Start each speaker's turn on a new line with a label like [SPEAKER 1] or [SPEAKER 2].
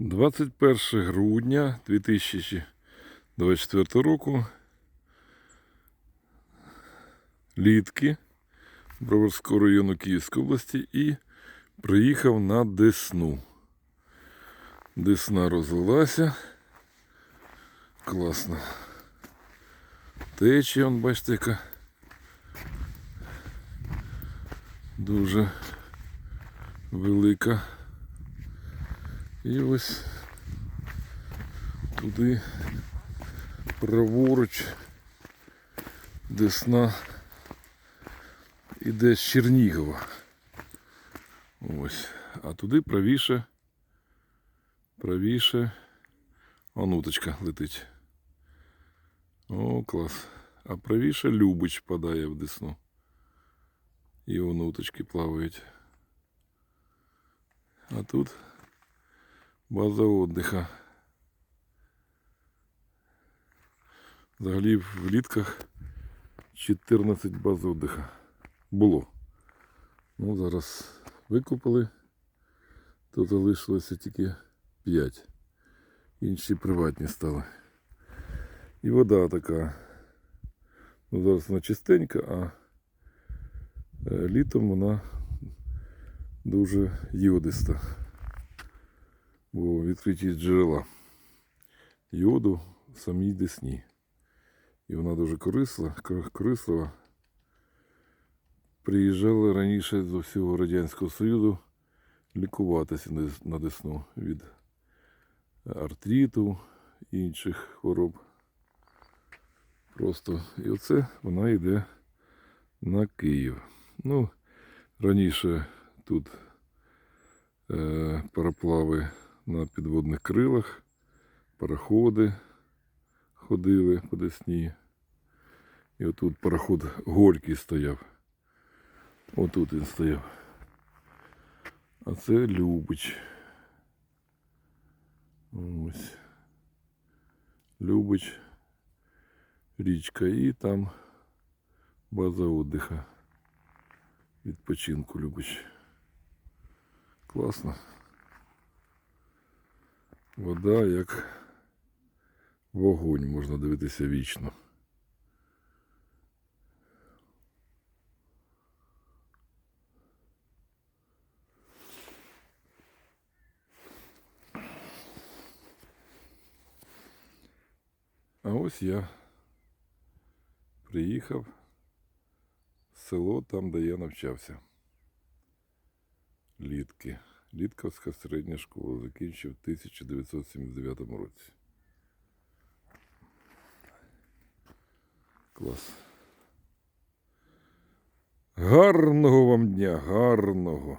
[SPEAKER 1] 21 грудня 2024 року. Літки Броварського району Київської області і приїхав на Десну. Десна розлилася. Класно. Течія, он, бачите, яка дуже велика. І ось туди праворуч Десна іде з Чернігова. Ось. А туди правіше, правіше Онуточка летить. О, клас. А правіше Любич падає в Десну. І онуточки плавають. А тут база отдиха. Взагалі в літках 14 баз отдиха було. Ну, зараз викупили, то залишилося тільки 5. Інші приватні стали. І вода така. Ну, зараз вона чистенька, а е, літом вона дуже йодиста. Бо відкриті джерела йоду в самій десні. І вона дуже корисла, корислива. Приїжджали раніше з всього Радянського Союзу лікуватися на Десну від артриту і інших хвороб. Просто і оце вона йде на Київ. Ну, раніше тут е, пароплави на підводних крилах, пароходи ходили по Десні. І отут пароход Горький стояв. Отут він стояв. А це Любич. Ось. Любич. Річка і там база отдиха. Відпочинку Любич. Класно. Вода як вогонь, можна дивитися вічно. А ось я приїхав в село там, де я навчався. Літки. Літковська середня школа закінчив в 1979 році. Клас. Гарного вам дня, гарного.